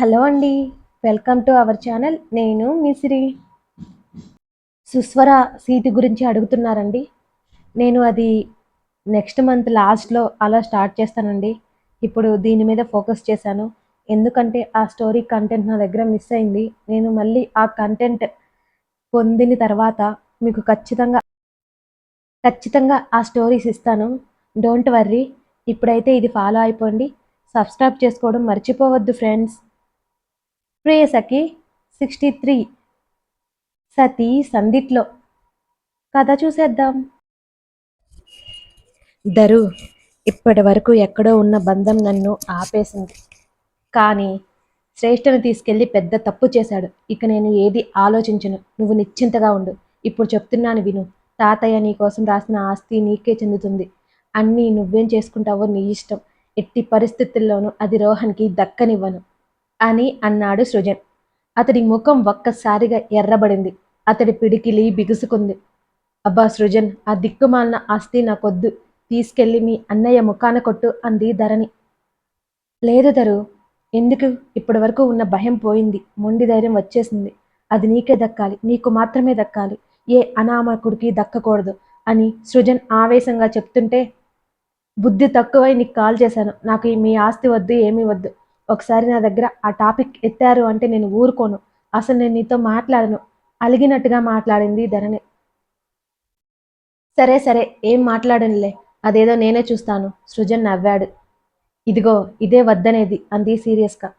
Hello అండి welcome to our channel. నేను మిసిరి సుస్వర seat గురించి అడుగుతున్నారండి. నేను అది నెక్స్ట్ మంత్ లాస్ట్లో అలా స్టార్ట్ చేస్తానండి. ఇప్పుడు దీని మీద ఫోకస్ చేశాను. ఎందుకంటే ఆ స్టోరీ కంటెంట్ నా దగ్గర మిస్ అయింది. నేను మళ్ళీ ఆ కంటెంట్ పొందిన తర్వాత మీకు ఖచ్చితంగా ఖచ్చితంగా ఆ స్టోరీస్ ఇస్తాను. Don't worry. ఇప్పుడైతే ఇది ఫాలో అయిపోండి. సబ్స్క్రైబ్ చేసుకోవడం మర్చిపోవద్దు ఫ్రెండ్స్. ప్రేయసకి సిక్స్టీ త్రీ సతీ సందిట్లో. కథ చూసేద్దాం. దరు ఇప్పటి వరకు ఎక్కడో ఉన్న బంధం నన్ను ఆపేసింది. కానీ శ్రేష్ఠను తీసుకెళ్ళి పెద్ద తప్పు చేశాడు. ఇక నేను ఏది ఆలోచించను. నువ్వు నిశ్చింతగా ఉండు. ఇప్పుడు చెప్తున్నాను విను. తాతయ్య నీ కోసం రాసిన ఆస్తి నీకే చెందుతుంది. అన్నీ నువ్వేం చేసుకుంటావో నీ ఇష్టం. ఎట్టి పరిస్థితుల్లోనూ అది రోహన్కి దక్కనివ్వను. అని అన్నాడు సృజన్. అతడి ముఖం ఒక్కసారిగా ఎర్రబడింది. అతడి పిడికిలి బిగుసుకుంది. అబ్బా సృజన్ ఆ దిక్కుమాలిన ఆస్తి నాకొద్దు. తీసుకెళ్ళి మీ అన్నయ్య ముఖాన కొట్టు అంది ధరణి. లేదు ధరు ఎందుకు? ఇప్పటి వరకు ఉన్న భయం పోయింది. మొండి ధైర్యం వచ్చేసింది. అది నీకే దక్కాలి. నీకు మాత్రమే దక్కాలి. ఏ అనామకుడికి దక్కకూడదు అని సృజన్ ఆవేశంగా చెప్తుంటే బుద్ధి తక్కువై నీకు కాల్ చేశాను. నాకు మీ ఆస్తి వద్దు ఏమీ వద్దు. ఒకసారి నా దగ్గర ఆ టాపిక్ ఎత్తారు అంటే నేను ఊరుకోను. అసలు నేను నీతో మాట్లాడను. అలిగినట్టుగా మాట్లాడింది ధరణి. సరే సరే ఏం మాట్లాడనులే. అదేదో నేనే చూస్తాను. సృజన్ నవ్వాడు. ఇదిగో ఇదే వద్దనేది అంది సీరియస్గా.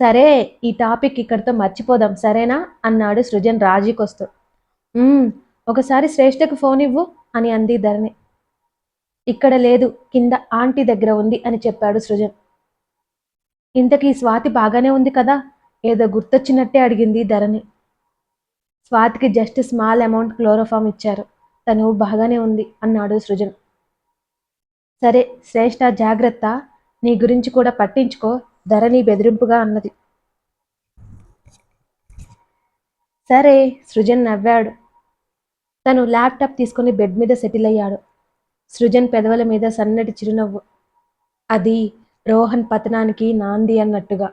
సరే ఈ టాపిక్ ఇక్కడితో మర్చిపోదాం సరేనా? అన్నాడు సృజన్ రాజీకొస్తూ. ఒకసారి శ్రేష్ఠకు ఫోన్ ఇవ్వు అని అంది ధరణి. ఇక్కడ లేదు కింద ఆంటీ దగ్గర ఉంది అని చెప్పాడు సృజన్. ఇంతకీ స్వాతి బాగానే ఉంది కదా? ఏదో గుర్తొచ్చినట్టే అడిగింది ధరణి. స్వాతికి జస్ట్ స్మాల్ అమౌంట్ క్లోరోఫామ్ ఇచ్చారు. తను బాగానే ఉంది అన్నాడు సృజన్. సరే శ్రేష్ఠ జాగ్రత్త. నీ గురించి కూడా పట్టించుకో ధరణి బెదిరింపుగా అన్నది. సరే సృజన్ నవ్వాడు. తను ల్యాప్టాప్ తీసుకుని బెడ్ మీద సెటిల్ అయ్యాడు. సృజన్ పెదవుల మీద సన్నటి చిరునవ్వు. అది రోహన్ పతనానికి నాంది అన్నట్టుగా.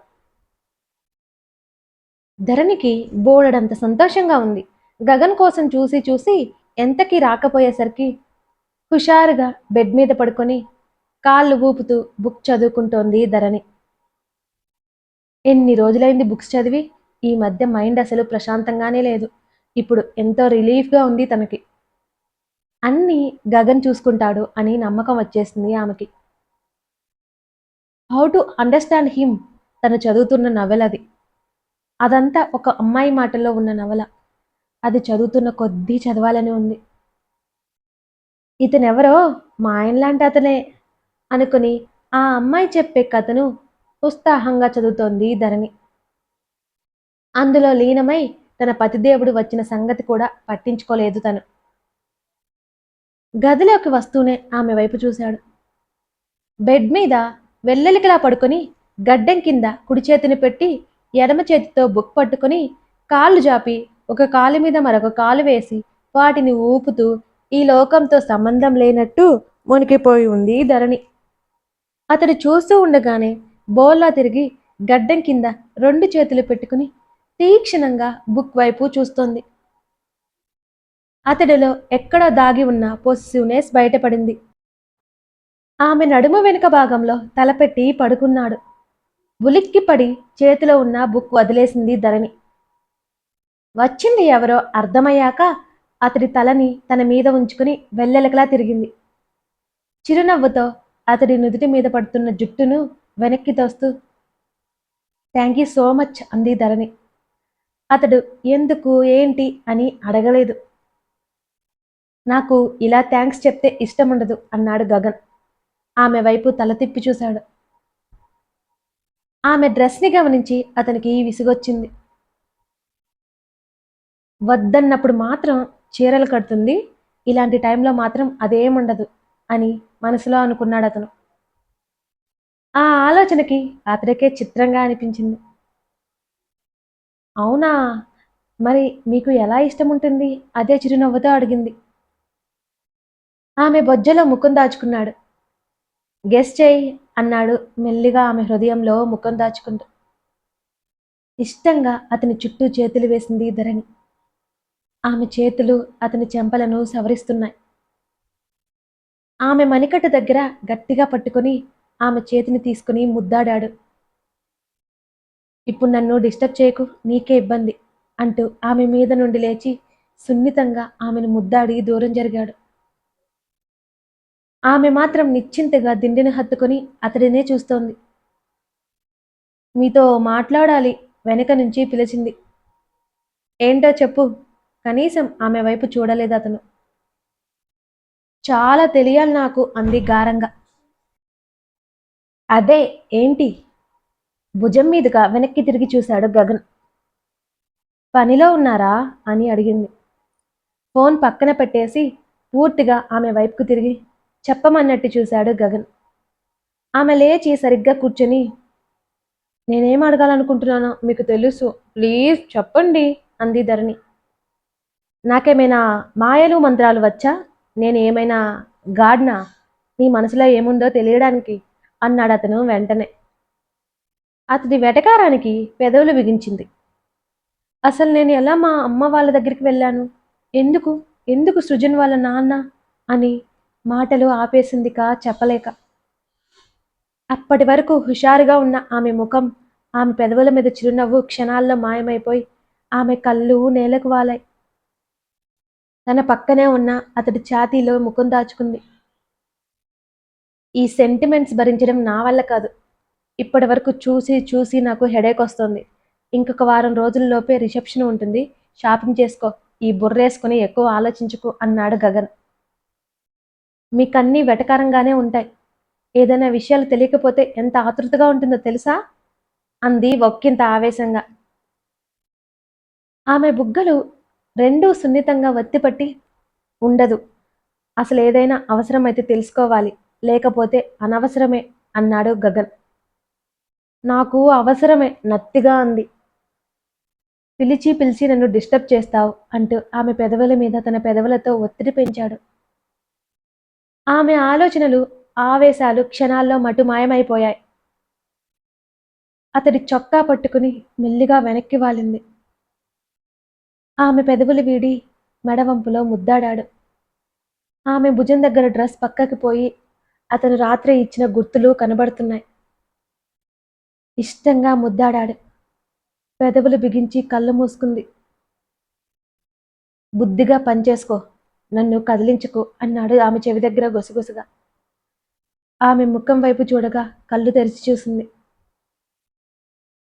ధరణికి బోలెడంత సంతోషంగా ఉంది. గగన్ కోసం చూసి చూసి ఎంతకీ రాకపోయేసరికి హుషారుగా బెడ్ మీద పడుకొని కాళ్ళు ఊపుతూ బుక్ చదువుకుంటోంది ధరణి. ఎన్ని రోజులైంది బుక్స్ చదివి? ఈ మధ్య మైండ్ అసలు ప్రశాంతంగానే లేదు. ఇప్పుడు ఎంతో రిలీఫ్గా ఉంది తనకి. అన్నీ గగన్ చూసుకుంటాడు అని నమ్మకం వచ్చేసింది ఆమెకి. హౌ టు అండర్స్టాండ్ హిమ్ తను చదువుతున్న నవల అది. అదంతా ఒక అమ్మాయి మాటల్లో ఉన్న నవల. అది చదువుతున్న కొద్దీ చదవాలని ఉంది. ఇతనెవరో? మా ఆయనలాంటి అతనే అనుకుని ఆ అమ్మాయి చెప్పే కథను ఉత్సాహంగా చదువుతోంది ధరణి. అందులో లీనమై తన పతిదేవుడు వచ్చిన సంగతి కూడా పట్టించుకోలేదు తను. గదిలోకి వస్తూనే ఆమె వైపు చూశాడు. బెడ్ మీద వెల్లలికలా పడుకొని గడ్డం కింద కుడి చేతిని పెట్టి ఎడమ చేతితో బుక్ పట్టుకొని కాళ్ళు జాపి ఒక కాలు మీద మరొక కాలు వేసి వాటిని ఊపుతూ ఈ లోకంతో సంబంధం లేనట్టు మునికిపోయి ఉంది ధరణి. అతడు చూస్తూ ఉండగానే బోల్లా తిరిగి గడ్డం కింద రెండు చేతులు పెట్టుకుని తీక్షణంగా బుక్ వైపు చూస్తోంది. అతడిలో ఎక్కడో దాగి ఉన్న పొసిసివ్నెస్ బయటపడింది. ఆమె నడుము వెనుక భాగంలో తలపెట్టి పడుకున్నాడు. ఉలిక్కిపడి చేతిలో ఉన్న బుక్ వదిలేసింది ధరణి. వచ్చింది ఎవరో అర్థమయ్యాక అతడి తలని తన మీద ఉంచుకుని వెల్లెలకలా తిరిగింది. చిరునవ్వుతో అతడి నుదుటి మీద పడుతున్న జుట్టును వెనక్కి తోస్తూ థ్యాంక్ యూ సో మచ్ అంది ధరణి. అతడు ఎందుకు? ఏంటి? అని అడగలేదు. నాకు ఇలా థ్యాంక్స్ చెప్తే ఇష్టం ఉండదు అన్నాడు గగన్. ఆమె వైపు తల తిప్పి చూశాడు. ఆమె డ్రెస్ని గమనించి అతనికి విసుగొచ్చింది. వద్దన్నప్పుడు మాత్రం చీరలు కడుతుంది ఇలాంటి టైంలో మాత్రం అదేముండదు అని మనసులో అనుకున్నాడు అతను. ఆ ఆలోచనకి అతడికే చిత్రంగా అనిపించింది. అవునా? మరి మీకు ఎలా ఇష్టం ఉంటుంది అదే చిరునవ్వుతో అడిగింది. ఆమె బొజ్జలో ముఖం దాచుకున్నాడు. గెస్ చేయి అన్నాడు మెల్లిగా ఆమె హృదయంలో ముఖం దాచుకుంటూ. ఇష్టంగా అతని చుట్టూ చేతులు వేసింది ధరణి. ఆమె చేతులు అతని చెంపలను సవరిస్తున్నాయి. ఆమె మణికట్టు దగ్గర గట్టిగా పట్టుకొని ఆమె చేతిని తీసుకుని ముద్దాడాడు. ఇప్పుడు నన్ను డిస్టర్బ్ చేయకు నీకే ఇబ్బంది అంటూ ఆమె మీద నుండి లేచి సున్నితంగా ఆమెను ముద్దాడి దూరం జరిగాడు. ఆమె మాత్రం నిశ్చింతగా దిండిని హత్తుకొని అతడినే చూస్తోంది. మీతో మాట్లాడాలి వెనక నుంచి పిలిచింది. ఏంటో చెప్పు. కనీసం ఆమె వైపు చూడలేదు అతను. చాలా తెలియాలి నాకు అంది గారంగా. అదే ఏంటి? భుజం మీదుగా వెనక్కి తిరిగి చూశాడు గగన్. పనిలో ఉన్నారా? అని అడిగింది. ఫోన్ పక్కన పెట్టేసి పూర్తిగా ఆమె వైపుకు తిరిగి చెప్పమన్నట్టు చూశాడు గగన్. ఆమె లేచి సరిగ్గా కూర్చొని నేనేం అడగాలనుకుంటున్నానో మీకు తెలుసు. ప్లీజ్ చెప్పండి అంది ధరణి. నాకేమైనా మాయలు మంత్రాలు వచ్చా? నేను ఏమైనా గాడ్నా? నీ మనసులో ఏముందో తెలియడానికి అన్నాడు అతను వెంటనే. అతడి వెటకారానికి పెదవులు బిగించింది. అసలు నేను ఎలా మా అమ్మ వాళ్ళ దగ్గరికి వెళ్ళాను? ఎందుకు? ఎందుకు సృజన్ వాళ్ళ నాన్న? అని మాటలు ఆపేసిందిక చెప్పలేక. అప్పటి వరకు హుషారుగా ఉన్న ఆమె ముఖం ఆమె పెదవుల మీద చిరునవ్వు క్షణాల్లో మాయమైపోయి ఆమె కళ్ళు నేలకు వాలాయి. తన పక్కనే ఉన్న అతడి ఛాతీలో ముఖం దాచుకుంది. ఈ సెంటిమెంట్స్ భరించడం నా వల్ల కాదు. ఇప్పటి వరకు చూసి చూసి నాకు హెడేక్ వస్తుంది. ఇంకొక వారం రోజుల్లోపే రిసెప్షన్ ఉంటుంది. షాపింగ్ చేసుకో. ఈ బుర్రేసుకుని ఎక్కువ ఆలోచించుకు అన్నాడు గగన్. మీకన్నీ వెటకారంగానే ఉంటాయి. ఏదైనా విషయాలు తెలియకపోతే ఎంత ఆతృతగా ఉంటుందో తెలుసా? అంది ఒక్కింత ఆవేశంగా. ఆమె బుగ్గలు రెండూ సున్నితంగా వత్తిపట్టి ఉండదు. అసలు ఏదైనా అవసరమైతే తెలుసుకోవాలి. లేకపోతే అనవసరమే అన్నాడు గగన్. నాకు అవసరమే నత్తిగా అంది. పిలిచి పిలిచి నన్ను డిస్టర్బ్ చేస్తావు అంటూ ఆమె పెదవుల మీద తన పెదవులతో ఒత్తిడి పెంచాడు. ఆమె ఆలోచనలు ఆవేశాలు క్షణాల్లో మటుమాయమైపోయాయి అతడి చొక్కా పట్టుకుని మెల్లిగా వెనక్కి వాలింది. ఆమె పెదవులు వీడి మెడవంపులో ముద్దాడాడు. ఆమె భుజం దగ్గర డ్రెస్ పక్కకి పోయి అతను రాత్రి ఇచ్చిన గుర్తులు కనబడుతున్నాయి. ఇష్టంగా ముద్దాడాడు. పెదవులు బిగించి కళ్ళు మూసుకుంది. బుద్ధిగా పనిచేసుకో. నన్ను కదిలించుకో అన్నాడు ఆమె చెవి దగ్గర గొసగుసగా. ఆమె ముఖం వైపు చూడగా కళ్ళు తెరిచి చూసింది.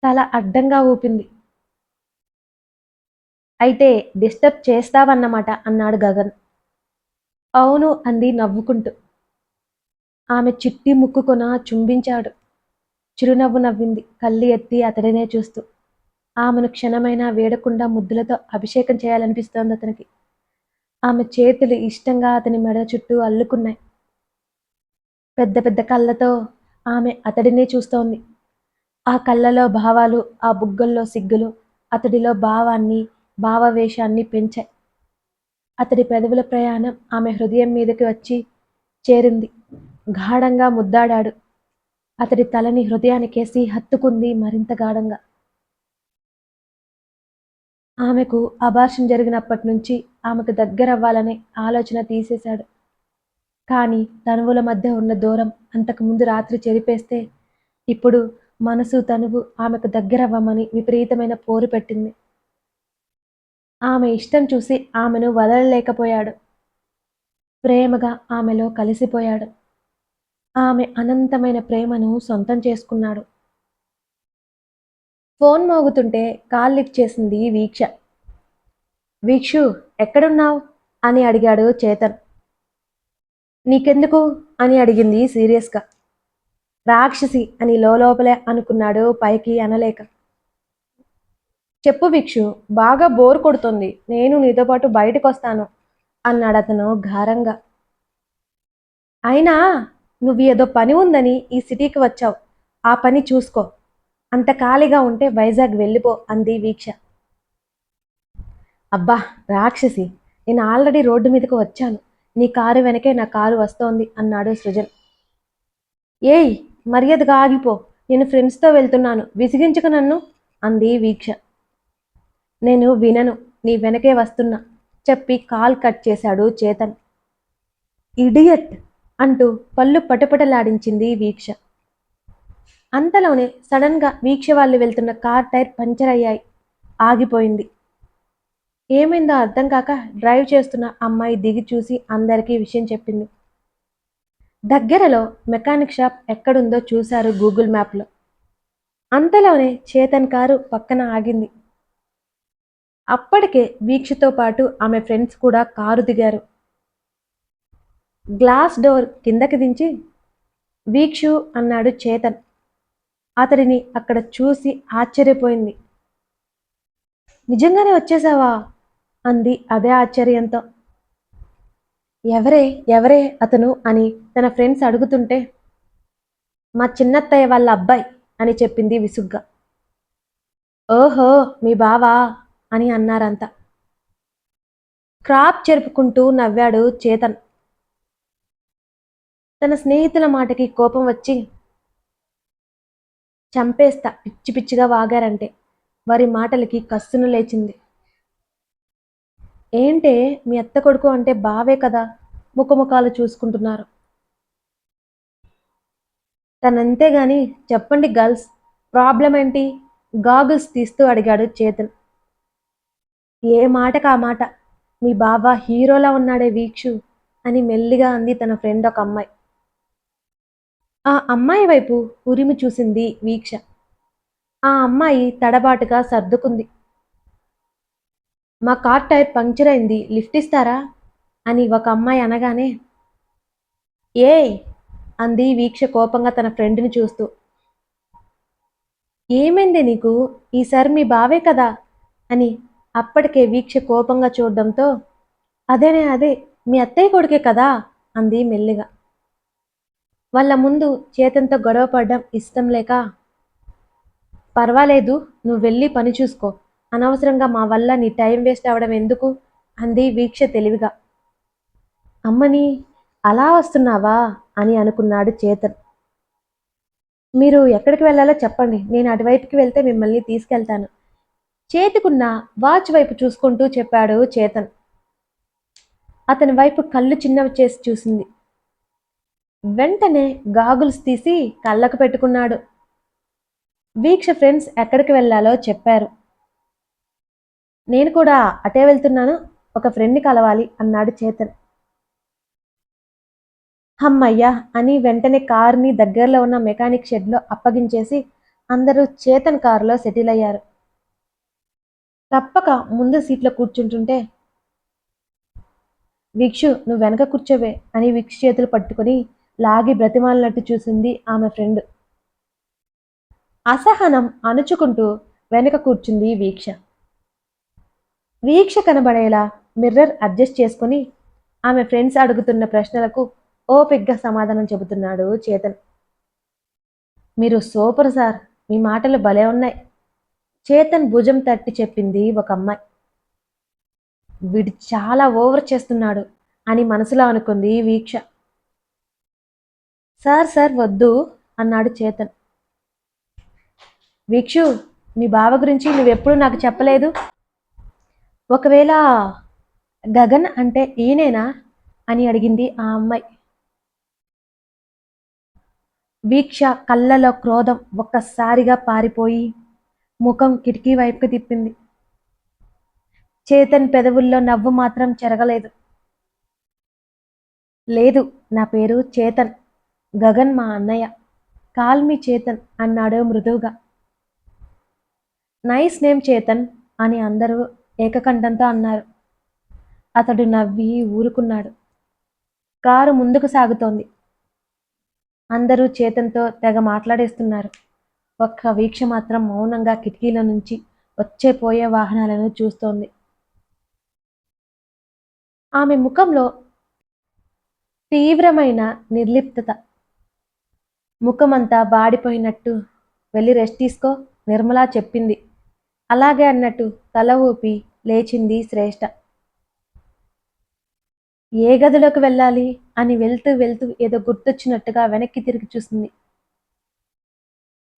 తల అడ్డంగా ఊపింది. అయితే డిస్టర్బ్ చేస్తావన్నమాట అన్నాడు గగన్. అవును అంది నవ్వుకుంటూ. ఆమె చిట్టి ముక్కుకొన చుంబించాడు. చిరునవ్వు నవ్వింది కళ్ళు ఎత్తి అతడినే చూస్తూ. ఆమెను క్షణమైనా వేడకుండా ముద్దులతో అభిషేకం చేయాలనిపిస్తోంది అతనికి. ఆమె చేతులు ఇష్టంగా అతని మెడ చుట్టూ అల్లుకున్నాయి. పెద్ద పెద్ద కళ్ళతో ఆమె అతడినే చూస్తోంది. ఆ కళ్ళలో భావాలు ఆ బుగ్గల్లో సిగ్గులు అతడిలో భావాన్ని భావవేశాన్ని పెంచాయి. అతడి పెదవుల ప్రయాణం ఆమె హృదయం మీదకి వచ్చి చేరింది. గాఢంగా ముద్దాడాడు. అతడి తలని హృదయానికేసి హత్తుకుంది మరింత గాఢంగా. ఆమెకు అబార్షన్ జరిగినప్పటి నుంచి ఆమెకు దగ్గరవ్వాలనే ఆలోచన తీసేశాడు. కానీ తనువుల మధ్య ఉన్న దూరం అంతకుముందు రాత్రి చెరిపేస్తే ఇప్పుడు మనసు తనువు ఆమెకు దగ్గరవ్వమని విపరీతమైన పోరు పెట్టింది. ఆమె ఇష్టం చూసి ఆమెను వదలలేకపోయాడు. ప్రేమగా ఆమెలో కలిసిపోయాడు. ఆమె అనంతమైన ప్రేమను సొంతం చేసుకున్నాడు. ఫోన్ మోగుతుంటే కాల్ లిఫ్ట్ చేసింది వీక్ష. వీక్షు ఎక్కడున్నావు? అని అడిగాడు చేతన్. నీకెందుకు? అని అడిగింది సీరియస్గా. రాక్షసి అని లోపలే అనుకున్నాడు పైకి అనలేక. చెప్పు వీక్షు బాగా బోర్ కొడుతుంది. నేను నీతో పాటు బయటకు వస్తాను అన్నాడు అతను ఘారంగా అయినా నువ్వు ఏదో పని ఉందని ఈ సిటీకి వచ్చావు. ఆ పని చూసుకో. అంత ఖాళీగా ఉంటే వైజాగ్ వెళ్ళిపో అంది వీక్ష. అబ్బా రాక్షసి నేను ఆల్రెడీ రోడ్డు మీదకు వచ్చాను. నీ కారు వెనకే నా కారు వస్తోంది అన్నాడు సృజన్. ఏయ్ మర్యాదగా ఆగిపో. నేను ఫ్రెండ్స్తో వెళ్తున్నాను. విసిగించుకు నన్ను అంది వీక్ష. నేను వినను నీ వెనకే వస్తున్నా చెప్పి కాల్ కట్ చేశాడు చేతన్. ఇడియట్ అంటూ పళ్ళు పటపటలాడించింది వీక్ష. అంతలోనే సడన్గా వీక్ష వాళ్ళు వెళ్తున్న కార్ టైర్ పంచర్ అయ్యాయి. ఆగిపోయింది. ఏమైందో అర్థం కాక డ్రైవ్ చేస్తున్న అమ్మాయి దిగి చూసి అందరికీ విషయం చెప్పింది. దగ్గరలో మెకానిక్ షాప్ ఎక్కడుందో చూశారు గూగుల్ మ్యాప్లో అంతలోనే చేతన్ కారు పక్కన ఆగింది. అప్పటికే వీక్షతో పాటు ఆమె ఫ్రెండ్స్ కూడా కారు దిగారు. గ్లాస్ డోర్ కిందకి దించి వీక్షు అన్నాడు చేతన్. అతడిని అక్కడ చూసి ఆశ్చర్యపోయింది. నిజంగానే వచ్చేసావా? అంది అదే ఆశ్చర్యంతో. ఎవరే ఎవరే అతను? అని తన ఫ్రెండ్స్ అడుగుతుంటే మా చిన్నత్తయ్య వాళ్ళ అబ్బాయి అని చెప్పింది విసుగ్గా. ఓహో మీ బావా? అని అన్నారంతా. క్రాప్ చెరుపుకుంటూ నవ్వాడు చేతన్. తన స్నేహితుల మాటకి కోపం వచ్చి చంపేస్తా. పిచ్చి పిచ్చిగా వాగారంటే. వారి మాటలకి కస్సును లేచింది. ఏంటే మీ అత్త కొడుకు అంటే బావే కదా ముఖముఖాలు చూసుకుంటున్నారు. తనంతే గాని చెప్పండి గర్ల్స్ ప్రాబ్లం ఏంటి? గాగుల్స్ తీస్తూ అడిగాడు చేతన్ ఏ మాటకు ఆ మాట? మీ బావ హీరోలా ఉన్నాడే వీక్షు అని మెల్లిగా అంది తన ఫ్రెండ్ ఒక అమ్మాయి. ఆ అమ్మాయి వైపు ఉరిమి చూసింది వీక్ష. ఆ అమ్మాయి తడబాటుగా సర్దుకుంది. మా కార్ టైర్ పంక్చర్ అయింది లిఫ్ట్ ఇస్తారా? అని ఒక అమ్మాయి అనగానే ఏ అంది వీక్ష కోపంగా తన ఫ్రెండ్ని చూస్తూ. ఏమైంది నీకు? ఈసారి మీ బావే కదా? అని అప్పటికే వీక్ష కోపంగా చూడడంతో అదేనే అదే మీ అత్తయ్య కొడుకే కదా? అంది మెల్లిగా. వాళ్ళ ముందు చేతంతో గొడవ పడడం ఇష్టం లేక పర్వాలేదు నువ్వు వెళ్ళి పని చూసుకో. అనవసరంగా మా వల్ల నీ టైం వేస్ట్ అవ్వడం ఎందుకు? అంది వీక్ష తెలివిగా. అమ్మని అలా వస్తున్నావా? అని అనుకున్నాడు చేతన్. మీరు ఎక్కడికి వెళ్ళాలో చెప్పండి. నేను అటువైపుకి వెళ్తే మిమ్మల్ని తీసుకెళ్తాను. చేతికున్న వాచ్ వైపు చూసుకుంటూ చెప్పాడు చేతన్. అతని వైపు కళ్ళు చిన్నవి చేసి చూసింది. వెంటనే గాగుల్స్ తీసి కళ్ళకు పెట్టుకున్నాడు. వీక్ష ఫ్రెండ్స్ ఎక్కడికి వెళ్ళాలో చెప్పారు. నేను కూడా అటే వెళ్తున్నాను ఒక ఫ్రెండ్ని కలవాలి అన్నాడు చేతన్. హమ్మయ్యా అని వెంటనే కార్ని దగ్గరలో ఉన్న మెకానిక్ షెడ్లో అప్పగించేసి అందరూ చేతన్ కారులో సెటిల్ అయ్యారు. తప్పక ముందు సీట్లో కూర్చుంటుంటే వీక్షు నువ్వు వెనక కూర్చోవే అని వీక్ష చేతులు పట్టుకుని లాగి బ్రతిమాలినట్టు చూసింది ఆమె ఫ్రెండ్. అసహనం అణుచుకుంటూ వెనక కూర్చుంది వీక్ష. వీక్ష కనబడేలా మిర్రర్ అడ్జస్ట్ చేసుకుని ఆమె ఫ్రెండ్స్ అడుగుతున్న ప్రశ్నలకు ఓపిగ్గా సమాధానం చెబుతున్నాడు చేతన్. మీరు సూపర్ సార్ మీ మాటలు భలే ఉన్నాయి. చేతన్ భుజం తట్టి చెప్పింది ఒక అమ్మాయి. వీడు చాలా ఓవర్ చేస్తున్నాడు అని మనసులో అనుకుంది వీక్ష. సార్ సార్ వద్దు అన్నాడు చేతన్. వీక్షు మీ బావ గురించి నువ్వెప్పుడు నాకు చెప్పలేదు. ఒకవేళ గగన్ అంటే ఈయనేనా? అని అడిగింది ఆ అమ్మాయి. వీక్ష కళ్ళలో క్రోధం ఒక్కసారిగా పారిపోయి ముఖం కిటికీ వైపుకి తిప్పింది. చేతన్ పెదవుల్లో నవ్వు మాత్రం చెరగలేదు. లేదు నా పేరు చేతన్. గగన్ మా అన్నయ్య. కాల్ మీ చేతన్ అన్నాడు మృదువుగా. నైస్ నేమ్ చేతన్ అని అందరూ ఏకకంఠంతో అన్నారు. అతడు నవ్వి ఊరుకున్నాడు. కారు ముందుకు సాగుతోంది. అందరూ చేతన్తో తెగ మాట్లాడేస్తున్నారు. ఒక్క వీక్ష మాత్రం మౌనంగా కిటికీల నుంచి వచ్చే పోయే వాహనాలను చూస్తోంది. ఆమె ముఖంలో తీవ్రమైన నిర్లిప్తత. ముఖమంతా బాడిపోయినట్టు వెళ్ళి రెస్ట్ తీసుకో నిర్మలా చెప్పింది. అలాగే అన్నట్టు తల ఊపి లేచింది శ్రేష్ఠ ఏ గదిలోకి వెళ్ళాలి? అని వెళ్తూ వెళ్తూ ఏదో గుర్తొచ్చినట్టుగా వెనక్కి తిరిగి చూసింది.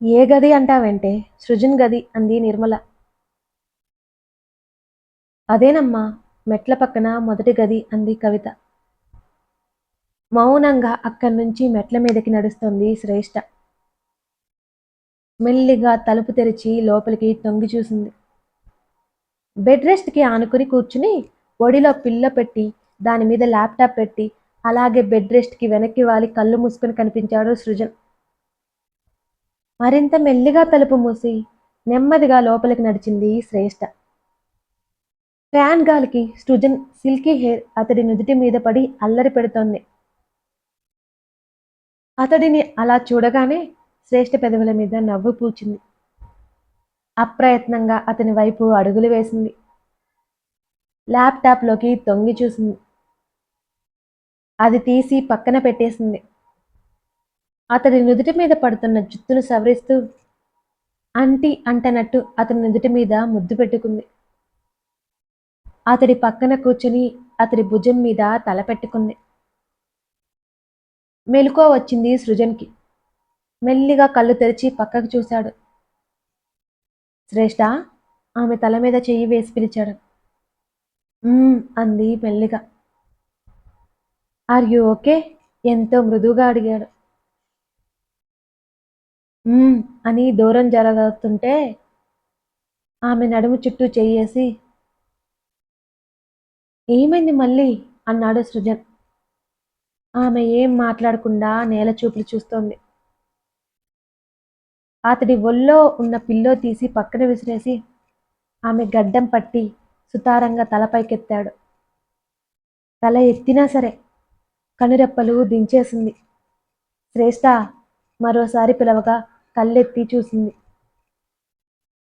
ఏ గది అంటావంటే? సృజన్ గది అంది నిర్మల. అదేనమ్మా మెట్ల పక్కన మొదటి గది అంది కవిత. మౌనంగా అక్కడి నుంచి మెట్ల మీదకి నడుస్తుంది శ్రేష్ఠ మెల్లిగా తలుపు తెరిచి లోపలికి తొంగి చూసింది. బెడ్ రెస్ట్కి ఆనుకుని కూర్చుని ఒడిలో పిల్ల పెట్టి దాని మీద ల్యాప్టాప్ పెట్టి అలాగే బెడ్ రెస్ట్కి వెనక్కి వాలి కళ్ళు మూసుకొని కనిపించాడు సృజన్. మరింత మెల్లిగా తలుపు మూసి నెమ్మదిగా లోపలికి నడిచింది శ్రేష్ఠ ఫ్యాన్ గాలికి సృజన్ సిల్కీ హెయిర్ అతడి నుదుటి మీద పడి అల్లరి పెడుతోంది. అతడిని అలా చూడగానే శ్రేష్ఠ పెదవుల మీద నవ్వు పూచింది. అప్రయత్నంగా అతని వైపు అడుగులు వేసింది. ల్యాప్టాప్లోకి తొంగి చూసింది. అది తీసి పక్కన పెట్టేసింది. అతడి నుదుటి మీద పడుతున్న జుత్తును సవరిస్తూ అంటి అంటనట్టు అతని నుదుటి మీద ముద్దు పెట్టుకుంది. అతడి పక్కన కూర్చుని అతడి భుజం మీద తల పెట్టుకుంది. మెలుకో వచ్చింది సృజన్కి. మెల్లిగా కళ్ళు తెరిచి పక్కకు చూశాడు. శ్రేష్ఠ ఆమె తల మీద చెయ్యి వేసి పిలిచాడు. అంది మెల్లిగా. Are you okay? ఎంతో మృదువుగా అడిగాడు. అని దూరం జరగతుంటే ఆమె నడుము చుట్టూ చేయేసి ఏమైంది మళ్ళీ? అన్నాడు సృజన్. ఆమె ఏం మాట్లాడకుండా నేల చూపులు చూస్తోంది. అతడి ఒళ్ళో ఉన్న పిల్లో తీసి పక్కన విసిరేసి ఆమె గడ్డం పట్టి సుతారంగా తలపైకెత్తాడు. తల ఎత్తినా సరే కనురెప్పలు దించేసింది. శ్రేష్ఠ మరోసారి పిలవగా కళ్ళెత్తి చూసింది.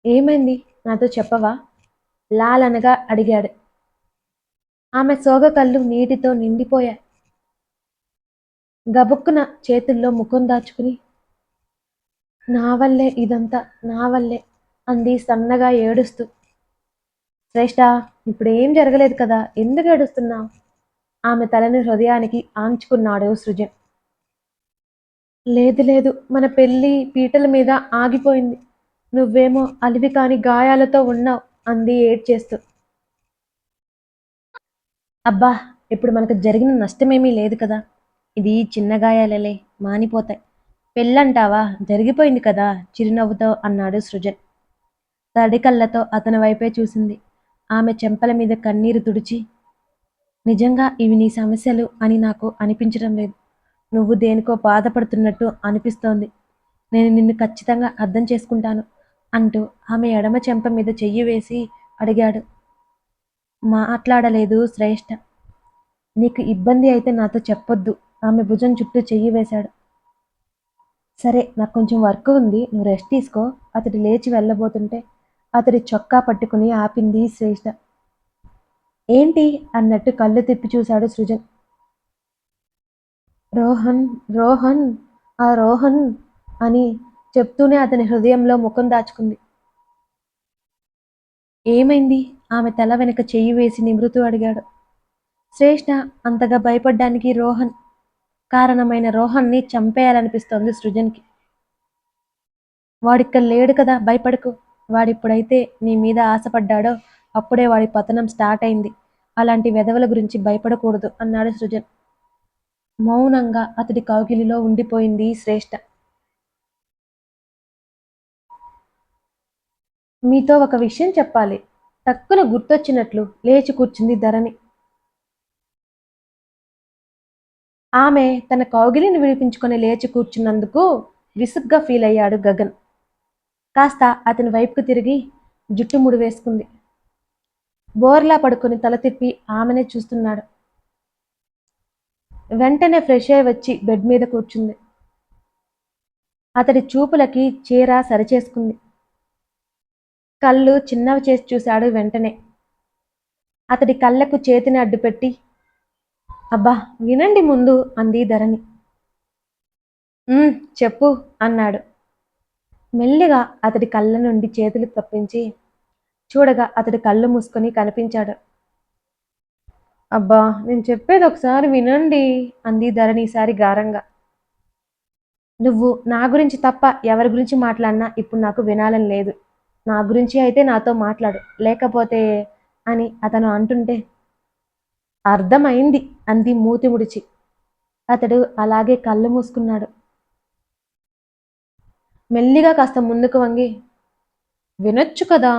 ఏమైంది? నాతో చెప్పవా? లాలనగా అడిగాడు. ఆమె సోగ కళ్ళు నీటితో నిండిపోయాయి. గబుక్కున చేతుల్లో ముఖం దాచుకుని నా వల్లే ఇదంతా నా వల్లే అంది సన్నగా ఏడుస్తూ. శ్రేష్ఠ ఇప్పుడు ఏం జరగలేదు కదా ఎందుకు ఏడుస్తున్నావు? ఆమె తలని హృదయానికి ఆంచుకున్నాడు సృజన్. లేదు లేదు మన పెళ్ళి పీటల మీద ఆగిపోయింది. నువ్వేమో అలివి కాని గాయాలతో ఉన్నావు అంది ఏడ్చేస్తూ. అబ్బా ఇప్పుడు మనకు జరిగిన నష్టమేమీ లేదు కదా ఇది చిన్న గాయాలలే మానిపోతాయి. పెళ్ళంటావా? జరిగిపోయింది కదా చిరునవ్వుతో అన్నాడు సృజన్. తడి కళ్ళతో అతని వైపే చూసింది. ఆమె చెంపల మీద కన్నీరు తుడిచి నిజంగా ఇవి నీ సమస్యలు అని నాకు అనిపించడం లేదు. నువ్వు దేనికో బాధపడుతున్నట్టు అనిపిస్తోంది. నేను నిన్ను ఖచ్చితంగా అర్థం చేసుకుంటాను అంటూ ఆమె ఎడమ చెంప మీద చెయ్యి వేసి అడిగాడు. మాట్లాడలేదు శ్రేష్ఠ నీకు ఇబ్బంది అయితే నాతో చెప్పొద్దు. ఆమె భుజం చుట్టూ చెయ్యి వేశాడు. సరే నాకు కొంచెం వర్క్ ఉంది నువ్వు రెస్ట్ తీసుకో. అతడు లేచి వెళ్ళబోతుంటే అతడి చొక్కా పట్టుకుని ఆపింది శ్రేష్ఠ ఏంటి? అన్నట్టు కళ్ళు తిప్పి చూశాడు సృజన్. రోహన్ రోహన్ ఆ రోహన్ అని చెప్తూనే అతని హృదయంలో ముఖం దాచుకుంది. ఏమైంది? ఆమె తల వెనుక చెయ్యి వేసి నిమృతూ అడిగాడు. శ్రేష్ఠ అంతగా భయపడ్డానికి రోహన్ కారణమైన రోహన్ని చంపేయాలనిపిస్తోంది సృజన్కి. వాడిక్కడ లేడు కదా భయపడకు. వాడిప్పుడైతే నీ మీద ఆశపడ్డాడో అప్పుడే వాడి పతనం స్టార్ట్ అయింది. అలాంటి వెధవల గురించి భయపడకూడదు అన్నాడు సృజన్. మౌనంగా అతడి కౌగిలిలో ఉండిపోయింది శ్రేష్ఠ మీతో ఒక విషయం చెప్పాలి. టక్కున గుర్తొచ్చినట్లు లేచి కూర్చుంది ధరణి. ఆమె తన కౌగిలిని విడిపించుకొని లేచి కూర్చున్నందుకు విసుగ్గా ఫీల్ అయ్యాడు గగన్. కాస్త అతని వైపుకు తిరిగి జుట్టు ముడి వేసుకుంది బోర్లా పడుకొని తల తిప్పి ఆమెనే చూస్తున్నాడు. వెంటనే ఫ్రెష్ అయి వచ్చి బెడ్ మీద కూర్చుంది. అతడి చూపులకి చీర సరిచేసుకుంది. కళ్ళు చిన్నవి చేసి చూశాడు వెంటనే. అతడి కళ్ళకు చేతిని అడ్డుపెట్టి అబ్బా వినండి ముందు అంది ధరణి చెప్పు అన్నాడు. మెల్లిగా అతడి కళ్ళ నుండి చేతులు తప్పించి చూడగా అతడి కళ్ళు మూసుకొని కనిపించాడు. అబ్బా నేను చెప్పేది ఒకసారి వినండి అంది ధరణి ఈసారి గారంగా. నువ్వు నా గురించి తప్ప ఎవరి గురించి మాట్లాడినా ఇప్పుడు నాకు వినాలని లేదు. నా గురించి అయితే నాతో మాట్లాడు లేకపోతే అని అతను అంటుంటే అర్థమైంది అంది మూతి ముడిచి. అతడు అలాగే కళ్ళు మూసుకున్నాడు. మెల్లిగా కాస్త ముందుకు వంగి వినొచ్చు కదా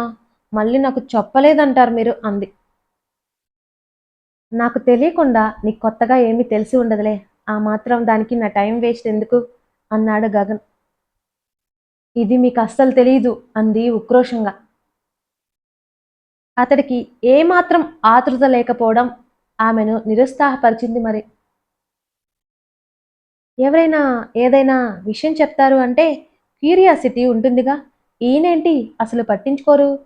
మళ్ళీ నాకు చెప్పలేదంటారు మీరు అంది. నాకు తెలియకుండా నీకు కొత్తగా ఏమీ తెలిసి ఉండదులే ఆ మాత్రం దానికి నా టైం వేస్ట్ ఎందుకు అన్నాడు గగన్. ఇది మీకు అస్సలు తెలియదు అంది ఉక్రోషంగా. అతడికి ఏమాత్రం ఆతృత లేకపోవడం ఆమెను నిరుత్సాహపరిచింది మరి. ఎవరైనా ఏదైనా విషయం చెప్తారు అంటే క్యూరియాసిటీ ఉంటుందిగా. ఈయనేంటి? అసలు పట్టించుకోరు.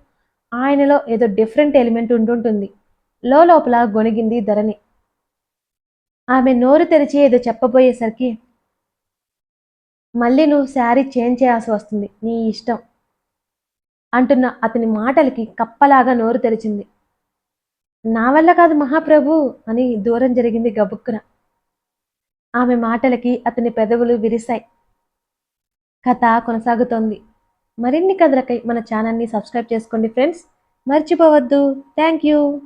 ఆయనలో ఏదో డిఫరెంట్ ఎలిమెంట్ ఉంటుంటుంది లోపల గొణిగింది ధరణి. ఆమె నోరు తెరిచి ఏదో చెప్పబోయేసరికి మళ్ళీ నువ్వు శారీ చేంజ్ చేయాల్సి వస్తుంది. నీ ఇష్టం. అంటున్న అతని మాటలకి కప్పలాగా నోరు తెరిచింది. నా వల్ల కాదు మహాప్రభు అని దూరం జరిగింది గబుక్కున. ఆమె మాటలకి అతని పెదవులు విరిశాయి. కథ కొనసాగుతోంది. మరిన్ని కథలకై మన ఛానల్ని సబ్స్క్రైబ్ చేసుకోండి ఫ్రెండ్స్. మర్చిపోవద్దు. Thank you.